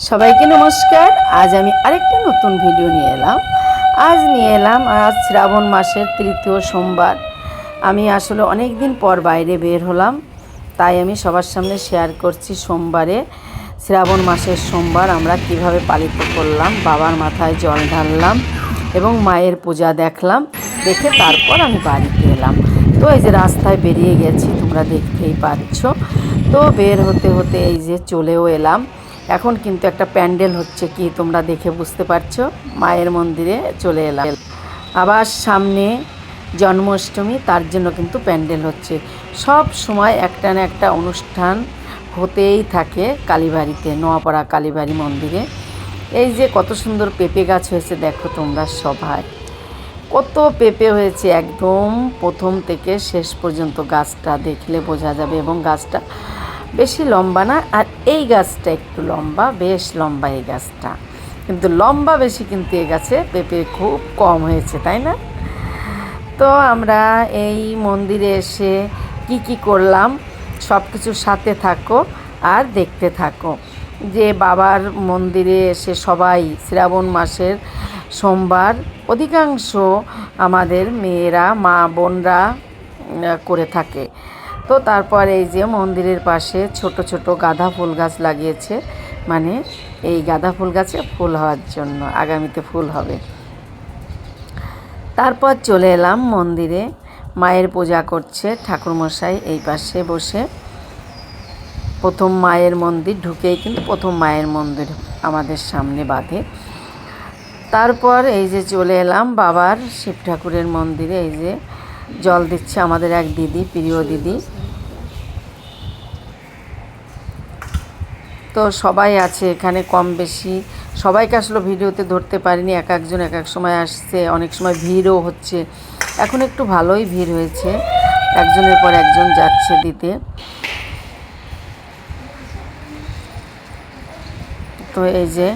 সবাইকে নমস্কার। আজ আমি আরেকটা নতুন ভিডিও নিয়ে এলাম। আজ নিয়ে এলাম, আজ শ্রাবণ মাসের তৃতীয় সোমবার। আমি আসলে অনেক দিন পর বাইরে বের হলাম, তাই আমি সবার সামনে শেয়ার করছি সোমবারে। শ্রাবণ মাসের সোমবার আমরা কীভাবে পালিত করলাম, বাবার মাথায় জল ঢাললাম এবং মায়ের পূজা দেখলাম, দেখে তারপর আমি বাড়িতে এলাম। তো এই যে রাস্তায় বেরিয়ে গেছি, তোমরা দেখতেই পাচ্ছ। তো বের হতে হতে এই যে চলেও এলাম। এখন কিন্তু একটা প্যান্ডেল হচ্ছে কি তোমরা দেখে বুঝতে পারছ। মায়ের মন্দিরে চলে এলাম। আবার সামনে জন্মাষ্টমী, তার জন্য কিন্তু প্যান্ডেল হচ্ছে। সব সময় একটা না একটা অনুষ্ঠান হতেই থাকে কালীবাড়িতে, নোয়াপাড়া কালীবাড়ি মন্দিরে। এই যে কত সুন্দর পেঁপে গাছ হয়েছে, দেখো তোমরা সবাই। কত পেঁপে হয়েছে, একদম প্রথম থেকে শেষ পর্যন্ত গাছটা দেখলে বোঝা যাবে এবং গাছটা বেশি লম্বা না, আর এই গাছটা একটু লম্বা, বেশ লম্বা এই গাছটা। কিন্তু লম্বা বেশি কিন্তু এই গাছে পেঁপে খুব কম হয়েছে, তাই না? তো আমরা এই মন্দিরে এসে কি কি করলাম, সব কিছুর সাথে থাকো আর দেখতে থাকো। যে বাবার মন্দিরে এসে সবাই শ্রাবণ মাসের সোমবার অধিকাংশ আমাদের মেয়েরা, মা, বোনরা করে থাকে। তো তারপর এই যে মন্দিরের পাশে ছোট ছোট গাঁদা ফুল গাছ লাগিয়েছে। মানে এই গাঁদা ফুল গাছে ফুল হওয়ার জন্য, আগামীতে ফুল হবে। তারপর চলে এলাম মন্দিরে। মায়ের পূজা করছে ঠাকুরমশাই এই পাশে বসে। প্রথম মায়ের মন্দির ঢুকেই কিন্তু প্রথম মায়ের মন্দির আমাদের সামনে বাঁধে। তারপর এই যে চলে এলাম বাবার শিব ঠাকুরের মন্দিরে। এই যে জল দিচ্ছে আমাদের এক দিদি, প্রিয় দিদি। তো সবাই আছে এখানে কম বেশি। সবাইকে আসলে ভিডিওতে ধরতে পারিনি, এক একজন এক এক সময় আসছে, অনেক সময় ভিড়ও হচ্ছে। এখন একটু ভালোই ভিড় হয়েছে, একজনের পর একজন যাচ্ছে দিতে। তো এই যে,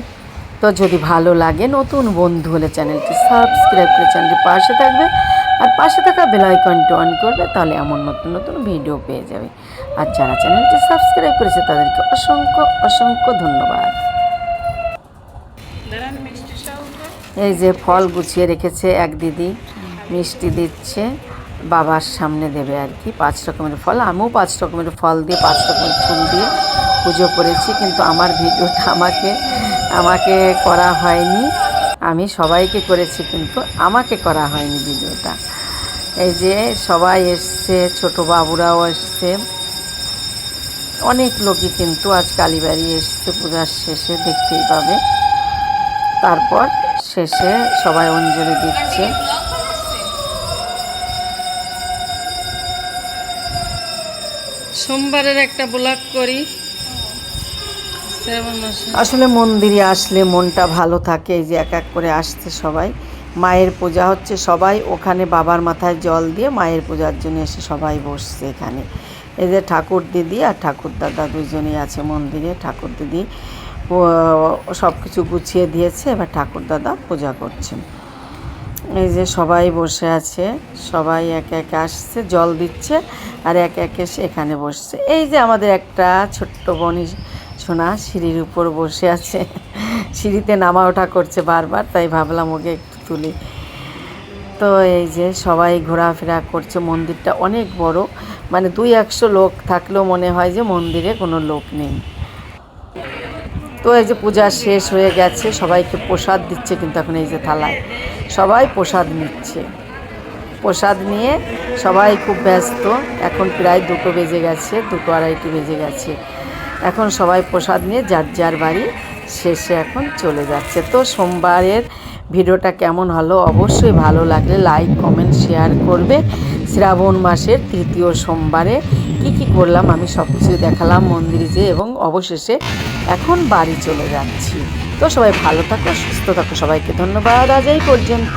তো যদি ভালো লাগে নতুন বন্ধু হলে চ্যানেলটি সাবস্ক্রাইব করে চ্যানেলটি পাশে থাকবে। আর পাশে থাকা বেল আইকনটি অন করবে তাহলে এমন নতুন নতুন ভিডিও পেয়ে যাবে। আর যারা চ্যানেলটি সাবস্ক্রাইব করেছে তাদেরকে অসংখ্য অসংখ্য ধন্যবাদ। এই যে ফল গুছিয়ে রেখেছে এক দিদি মিষ্টি দিচ্ছে বাবার সামনে দেবে আর কি পাঁচ রকমের ফল। আমিও পাঁচ রকমের ফল দিয়ে পাঁচ রকমের ফুল দিয়ে পুজো করেছি কিন্তু আমার ভিডিওটা আমাকে আমাকে করা হয়নি। আমি সবাইকে করেছি, কিন্তু আমাকে করা হয়নি ভিডিওটা। এই যে সবাই এসছে, ছোট বাবুরাও এসছে। অনেক লোকই কিন্তু আজ কালীবাড়ি এসছে, পূজার শেষে দেখতেই পাবে। তারপর শেষে সবাই অঞ্জলি দিচ্ছে। সোমবারের একটা ব্লগ করি। আসলে মন্দিরে আসলে মনটা ভালো থাকে, এই যে এক এক করে আসছে সবাই। মায়ের পূজা হচ্ছে সবাই, ওখানে বাবার মাথায় জল দিয়ে মায়ের পূজার জন্য এসে সবাই বসছে এখানে। এই যে ঠাকুর দিদি আর ঠাকুর দাদা দুজনেই আছে মন্দিরে, ঠাকুর দিদি সব কিছু গুছিয়ে দিয়েছে, এবার ঠাকুর দাদা পূজা করছেন। এই যে সবাই বসে আছে, সবাই একে একে আসছে, জল দিচ্ছে আর একে একে এসে এখানে বসছে। এই যে আমাদের একটা ছোট্ট বনি সোনা সিঁড়ির উপর বসে আছে। সিঁড়িতে নামা ওঠা করছে বারবার, তাই ভাবলাম ওকে একটু তুলি। তো এই যে সবাই ঘোরাফেরা করছে, মন্দিরটা অনেক বড়। মানে দুই একশো লোক থাকলেও মনে হয় যে মন্দিরে কোনো লোক নেই। তো এই যে পূজা শেষ হয়ে গেছে, সবাইকে প্রসাদ দিচ্ছে কিন্তু এখন এই যে থালায়। সবাই প্রসাদ নিচ্ছে। প্রসাদ নিয়ে সবাই খুব ব্যস্ত। এখন প্রায় দুটো বেজে গেছে, দুটো আড়াইটি বেজে গেছে। এখন সবাই প্রসাদ নিয়ে যার যার বাড়ি শেষে এখন চলে যাচ্ছে। তো সোমবারের ভিডিওটা কেমন হলো? অবশ্যই ভালো লাগলে লাইক কমেন্ট শেয়ার করবে। শ্রাবণ মাসের তৃতীয় সোমবারে কি কি করলাম আমি সব কিছু দেখালাম মন্দিরে যে এবং অবশেষে এখন বাড়ি চলে যাচ্ছি। তো সবাই ভালো থাকো, সুস্থ থাকো। সবাইকে ধন্যবাদ। আজ এই পর্যন্ত।